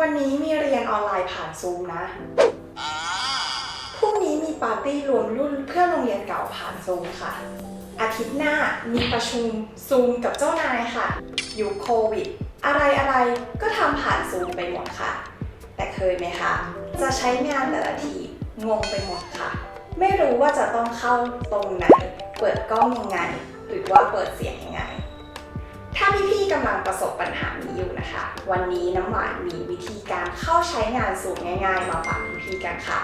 วันนี้มีเรียนออนไลน์ผ่านซูมนะ พรุ่งนี้มีปาร์ตี้รวมรุ่นเพื่อนโรงเรียนเก่าผ่านซูมค่ะ อาทิตย์หน้ามีประชุมซูมกับเจ้านายค่ะอยุคโควิด อะไรอะไรก็ทำผ่านซูมไปหมดค่ะ แต่เคยไหมคะ จะใช้งานแต่ละทีงงไปหมดค่ะ ไม่รู้ว่าจะต้องเข้าตรงไหน เปิดกล้องยังไง หรือว่าเปิดเสียง ถ้าพี่ๆกำลังประสบปัญหานี้อยู่นะคะ วันนี้น้ำหวานมีวิธีการเข้าใช้งานสูงง่าย ๆ มาฝากพี่ๆกันค่ะ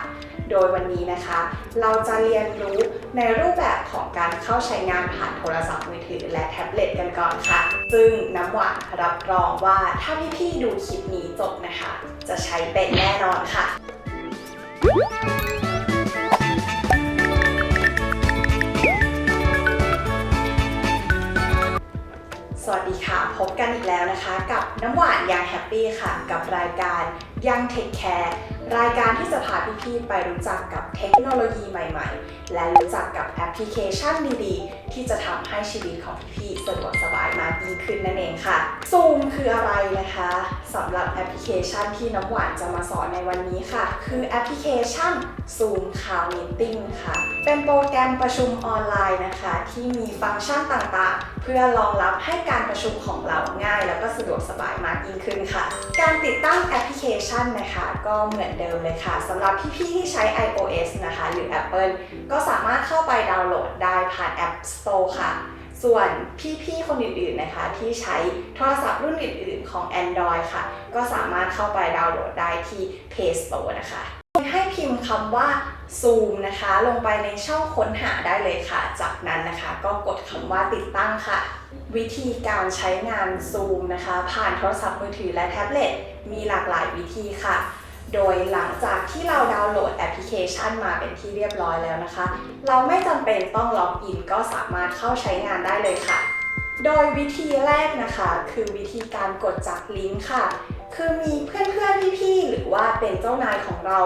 โดยวันนี้นะคะ เราจะเรียนรู้ในรูปแบบของการเข้าใช้งานผ่านโทรศัพท์มือถือ และแท็บเล็ตกันก่อนค่ะ ซึ่งน้ำหวานรับรองว่าถ้าพี่ๆดูคลิปนี้จบนะคะ จะใช้เป็นแน่นอนค่ะ แล้วนะคะกับน้ำหวานยังแฮปปี้ค่ะ กับรายการยังเทคแคร์รายการที่จะพาพี่ๆไปรู้จักกับเทคโนโลยีใหม่ๆ และรู้จักกับแอปพลิเคชันดีๆ ที่จะทำให้ชีวิตของพี่ๆสะดวกสบาย ยิ่งขึ้นนั่นเองค่ะ Zoom คืออะไรนะคะสำหรับแอปพลิเคชันที่น้ำหวานจะมาสอนในวันนี้ค่ะ คือแอปพลิเคชัน Zoom Cloud Meeting ค่ะ เป็นโปรแกรมประชุมออนไลน์นะคะ ที่มีฟังก์ชันต่างๆ เพื่อรองรับให้การประชุมของเราง่าย แล้วก็สะดวกสบายมากยิ่งขึ้นค่ะ การติดตั้งแอปพลิเคชันนะคะ ก็เหมือนเดิมเลยค่ะสำหรับพี่ๆที่ใช้ iOS นะคะ หรือ Apple ก็สามารถเข้าไปดาวน์โหลดได้ผ่าน App Store ค่ะ ส่วนพี่ๆคนอื่นๆนะคะที่ใช้โทรศัพท์รุ่นอื่นๆของ Android ค่ะ ก็สามารถเข้าไปดาวน์โหลดได้ที่ Play Store นะคะให้พิมพ์คำว่า Zoom นะคะ ลงไปในช่องค้นหาได้เลยค่ะ จากนั้นนะคะ ก็กดคำว่าติดตั้งค่ะ วิธีการใช้งาน Zoom นะคะ ผ่านโทรศัพท์มือถือและแท็บเล็ตมีหลากหลายวิธีค่ะ โดยหลังจากที่เราดาวน์โหลดแอปพลิเคชันมาเป็นที่เรียบร้อยแล้วนะคะ เราไม่จำเป็นต้องล็อกอินก็สามารถเข้าใช้งานได้เลยค่ะ โดยวิธีแรกนะคะ คือวิธีการกดจากลิงก์ค่ะ คือมีเพื่อนๆพี่ๆหรือว่าเป็นเจ้านายของเรา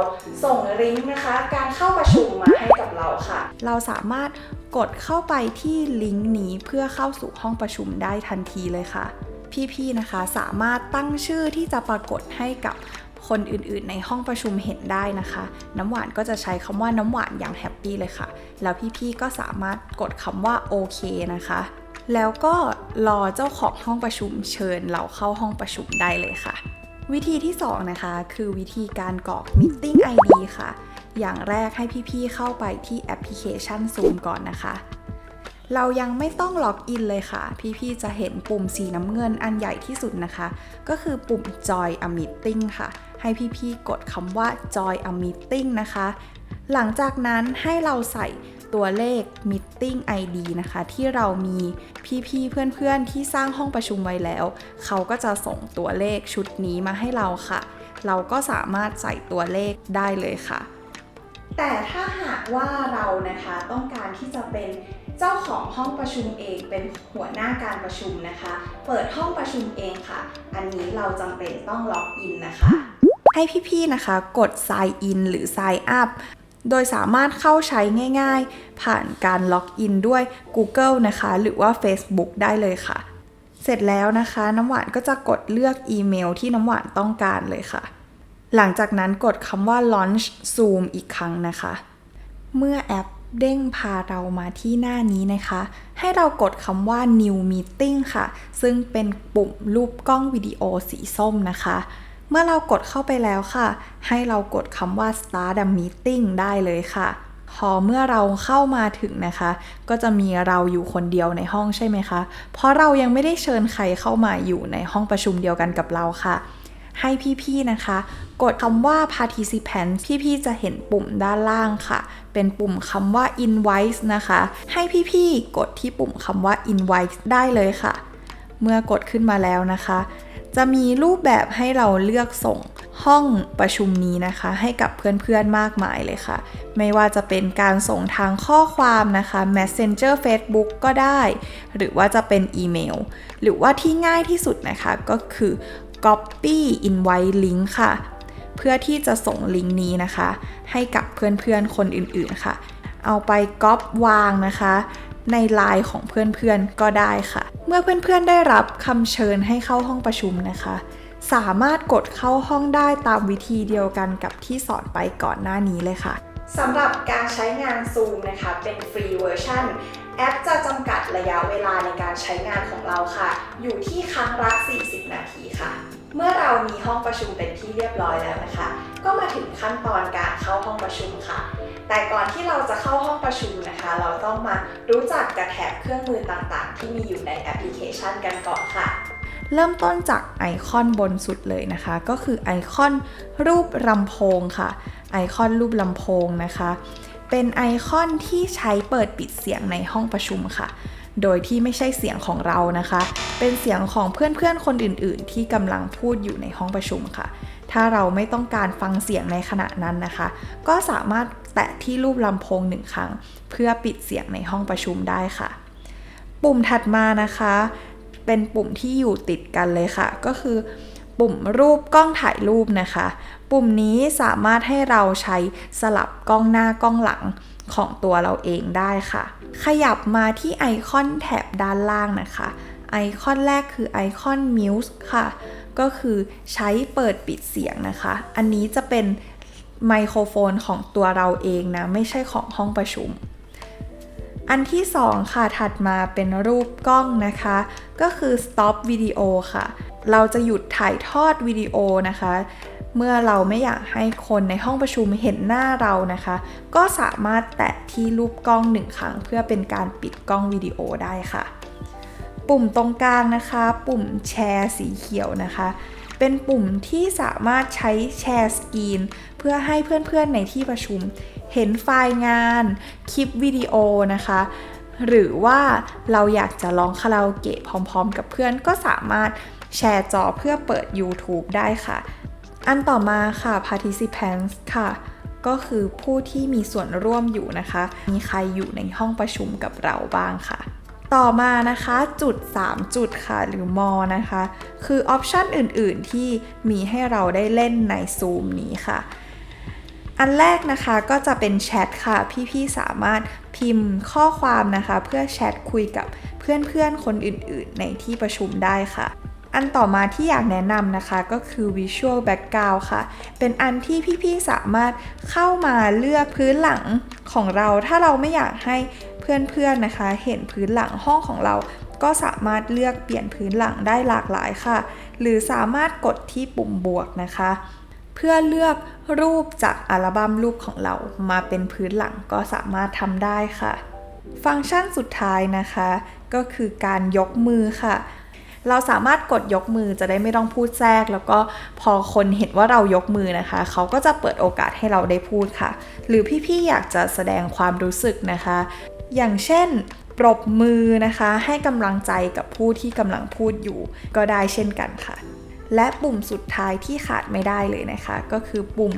ส่งลิงก์นะคะ การเข้าประชุมมาให้กับเราค่ะ เราสามารถกดเข้าไปที่ลิงก์นี้เพื่อเข้าสู่ห้องประชุมได้ทันทีเลยค่ะ พี่ๆนะคะสามารถตั้งชื่อที่จะปรากฏให้กับ คนอื่นๆ ในห้องประชุมเห็นได้นะคะ น้ำหวานก็จะใช้คำว่าน้ำหวานอย่างแฮปปี้เลยค่ะ แล้วพี่ๆก็สามารถกดคำว่าโอเคนะคะแล้วก็รอเจ้าของห้องประชุมเชิญเราเข้าห้องประชุมได้เลยค่ะ วิธีที่ 2 นะคะ คือวิธีการกรอก Meeting ID ค่ะ อย่างแรกให้พี่ๆเข้าไปที่แอปพลิเคชัน Zoom ก่อนนะคะ เรายังไม่ต้องล็อกอินเลยค่ะ พี่ๆจะเห็นปุ่มสีน้ำเงินอันใหญ่ที่สุดนะคะ ก็คือปุ่ม Join a Meeting ค่ะให้พี่ๆกดคำว่า Join a Meeting นะคะ หลังจากนั้นให้เราใส่ตัวเลข Meeting ID นะคะ ที่เรามีพี่ๆเพื่อนๆที่สร้างห้องประชุมไว้แล้ว เขาก็จะส่งตัวเลขชุดนี้มาให้เราค่ะ เราก็สามารถใส่ตัวเลขได้เลยค่ะ แต่ถ้าหากว่าเรานะคะต้องการที่จะเป็นเจ้าของห้องประชุมเองเป็นหัวหน้าการประชุมนะคะ เปิดห้องประชุมเองค่ะ อันนี้เราจำเป็นต้องล็อกอินนะคะ ให้พี่ๆนะคะ กด sign in หรือ sign up โดยสามารถเข้าใช้ง่ายๆ ผ่านการล็อกอินด้วย Google นะคะ หรือว่า Facebook ได้เลยค่ะ เสร็จแล้วนะคะ น้ำหวานก็จะกดเลือกอีเมลที่น้ำหวานต้องการเลยค่ะ หลังจากนั้นกดคำว่า launch Zoom อีกครั้งนะคะ เมื่อแอปเด้งพาเรามาที่หน้านี้นะคะ ให้เรากดคำว่า new meeting ค่ะ ซึ่งเป็นปุ่มรูปกล้องวิดีโอสีส้มนะคะ เมื่อเรากดเข้าไปแล้วค่ะ ให้เรากดคำว่า start a meeting ได้เลยค่ะ พอเมื่อเราเข้ามาถึงนะคะ ก็จะมีเราอยู่คนเดียวในห้องใช่ไหมคะ เพราะเรายังไม่ได้เชิญใครเข้ามาอยู่ในห้องประชุมเดียวกันกับเราค่ะ ให้พี่ๆนะคะ กดคำว่า participant พี่ๆจะเห็นปุ่มด้านล่างค่ะ เป็นปุ่มคำว่า invite นะคะ ให้พี่ๆกดที่ปุ่มคำว่า invite ได้เลยค่ะ เมื่อกดขึ้นมาแล้วนะคะ จะมีรูปแบบให้เราเลือกส่งห้องประชุมนี้นะคะ ให้กับเพื่อนๆมากมายเลยค่ะ ไม่ว่าจะเป็นการส่งทางข้อความนะคะ Messenger Facebook ก็ได้ หรือว่าจะเป็นอีเมล หรือว่าที่ง่ายที่สุดนะคะก็คือ Copy Invite Link ค่ะ เพื่อที่จะส่งลิงก์นี้นะคะ ให้กับเพื่อนๆคนอื่นๆค่ะ เอาไปก๊อปวางนะคะ ในไลน์ของเพื่อนๆก็ได้ค่ะ เมื่อเพื่อนๆได้รับคำเชิญให้เข้าห้องประชุมนะคะ สามารถกดเข้าห้องได้ตามวิธีเดียวกันกับที่สอนไปก่อนหน้านี้เลยค่ะสำหรับการใช้งาน Zoom นะคะเป็นฟรีเวอร์ชันแอปจะจำกัดระยะเวลาในการใช้งานของเราค่ะ อยู่ที่ครั้งละ 40 นาทีค่ะ เมื่อเรามีห้องประชุมเป็นที่เรียบร้อยแล้วนะคะ ก็มาถึงขั้นตอนการเข้าห้องประชุมค่ะ แต่ก่อนที่เราจะเข้าห้องประชุมนะคะ เราต้องมารู้จักกับแถบเครื่องมือต่างๆ ที่มีอยู่ในแอปพลิเคชันกันก่อนค่ะเริ่มต้นจากไอคอนบนสุดเลยนะคะ ก็คือไอคอนรูปลำโพงค่ะ ไอคอนรูปลำโพงนะคะ เป็นไอคอนที่ใช้เปิดปิดเสียงในห้องประชุมค่ะ โดยที่ไม่ใช่เสียงของเรานะคะ เป็นเสียงของเพื่อนๆคนอื่นๆ ที่กำลังพูดอยู่ในห้องประชุมค่ะ ถ้าเราไม่ต้องการฟังเสียงในขณะนั้นนะคะ ก็สามารถแตะที่รูปลำโพงหนึ่งครั้ง เพื่อปิดเสียงในห้องประชุมได้ค่ะ ปุ่มถัดมานะคะ เป็นปุ่มที่อยู่ติดกันเลยค่ะ ก็คือปุ่มรูปกล้องถ่ายรูปนะคะ ปุ่มนี้สามารถให้เราใช้สลับกล้องหน้ากล้องหลังของตัวเราเองได้ค่ะ ขยับมาที่ไอคอนแถบด้านล่างนะคะ ไอคอนแรกคือไอคอน Mute ค่ะ ก็คือใช้เปิดปิดเสียงนะคะ อันนี้จะเป็นไมโครโฟนของตัวเราเองนะ ไม่ใช่ของห้องประชุม อันที่ 2 ค่ะ ถัดมาเป็นรูปกล้องนะคะ ก็คือ stop video ค่ะ เราจะหยุดถ่ายทอดวิดีโอนะคะ เมื่อเราไม่อยากให้คนในห้องประชุมเห็นหน้าเรานะคะ ก็สามารถแตะที่รูปกล้องหนึ่งครั้ง เพื่อเป็นการปิดกล้องวิดีโอได้ค่ะ ปุ่มตรงกลางนะคะ ปุ่มแชร์สีเขียวนะคะ เป็นปุ่มที่สามารถใช้แชร์สกรีน เพื่อให้เพื่อนๆในที่ประชุม เห็นไฟล์งาน คลิปวิดีโอนะคะ หรือว่าเราอยากจะร้องคาราโอเกะพร้อมๆ กับเพื่อนก็สามารถแชร์จอเพื่อเปิด YouTube ได้ค่ะ อันต่อมาค่ะ participants ค่ะก็คือผู้ที่มีส่วนร่วมอยู่นะคะ มีใครอยู่ในห้องประชุมกับเราบ้างค่ะ ต่อมานะคะจุด 3 จุดค่ะหรือมอนะคะ คือออปชันอื่นๆที่มีให้เราได้เล่นใน Zoom นี้ค่ะ อันแรกนะคะก็จะเป็นแชทค่ะ พี่ๆสามารถพิมพ์ข้อความนะคะ เพื่อแชทคุยกับเพื่อนๆคนอื่นๆ ในที่ประชุมได้ค่ะ อันต่อมาที่อยากแนะนำนะคะก็คือ Visual Background ค่ะ เป็นอันที่พี่ๆสามารถเข้ามาเลือกพื้นหลังของเรา ถ้าเราไม่อยากให้เพื่อนๆนะคะ เห็นพื้นหลังห้องของเรา ก็สามารถเลือกเปลี่ยนพื้นหลังได้หลากหลายค่ะ หรือสามารถกดที่ปุ่มบวกนะคะ เพื่อเลือกรูปจากอัลบั้มรูปของเรามาเป็นพื้นหลังก็สามารถทำได้ค่ะ ฟังก์ชันสุดท้ายนะคะ ก็คือการยกมือค่ะ เราสามารถกดยกมือจะได้ไม่ต้องพูดแทรก แล้วก็พอคนเห็นว่าเรายกมือนะคะ เขาก็จะเปิดโอกาสให้เราได้พูดค่ะ หรือพี่ๆอยากจะแสดงความรู้สึกนะคะ อย่างเช่นปรบมือนะคะ ให้กำลังใจกับผู้ที่กำลังพูดอยู่ ก็ได้เช่นกันค่ะ และปุ่มสุดท้ายที่ขาดไม่ได้เลยนะคะ ก็คือปุ่ม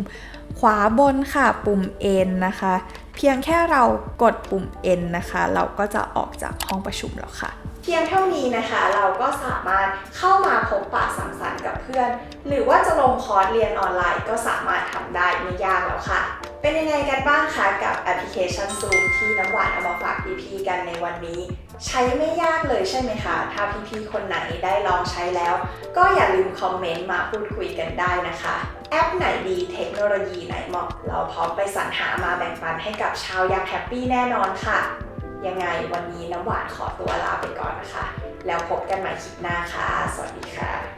ขวาบนค่ะ ปุ่ม N นะคะ เพียงแค่เรากดปุ่ม N นะคะ เราก็จะออกจากห้องประชุมแล้วค่ะ พียงเท่านี้นะคะเราก็สามารถเข้ามาพบปะสังสรรค์กับเพื่อน หรือว่าจะลงคอร์สเรียนออนไลน์ก็สามารถทำได้ไม่ยากแล้วค่ะ เป็นยังไงกันบ้างคะกับแอปพลิเคชัน Zoom ที่น้ำหวานเอามาฝากพี่ๆกันในวันนี้ ใช้ไม่ยากเลยใช่ไหมคะ ถ้าพี่ๆคนไหนได้ลองใช้แล้ว ก็อย่าลืมคอมเมนต์มาพูดคุยกันได้นะคะ แอปไหนดีเทคโนโลยีไหนเหมาะ เราพร้อมไปสรรหามาแบ่งปันให้กับชาวยักษ์แฮปปี้แน่นอนค่ะ ยังไงวันนี้น้ำหวานขอตัวลาไปก่อนนะคะ แล้วพบกันใหม่คลิปหน้าค่ะ สวัสดีค่ะ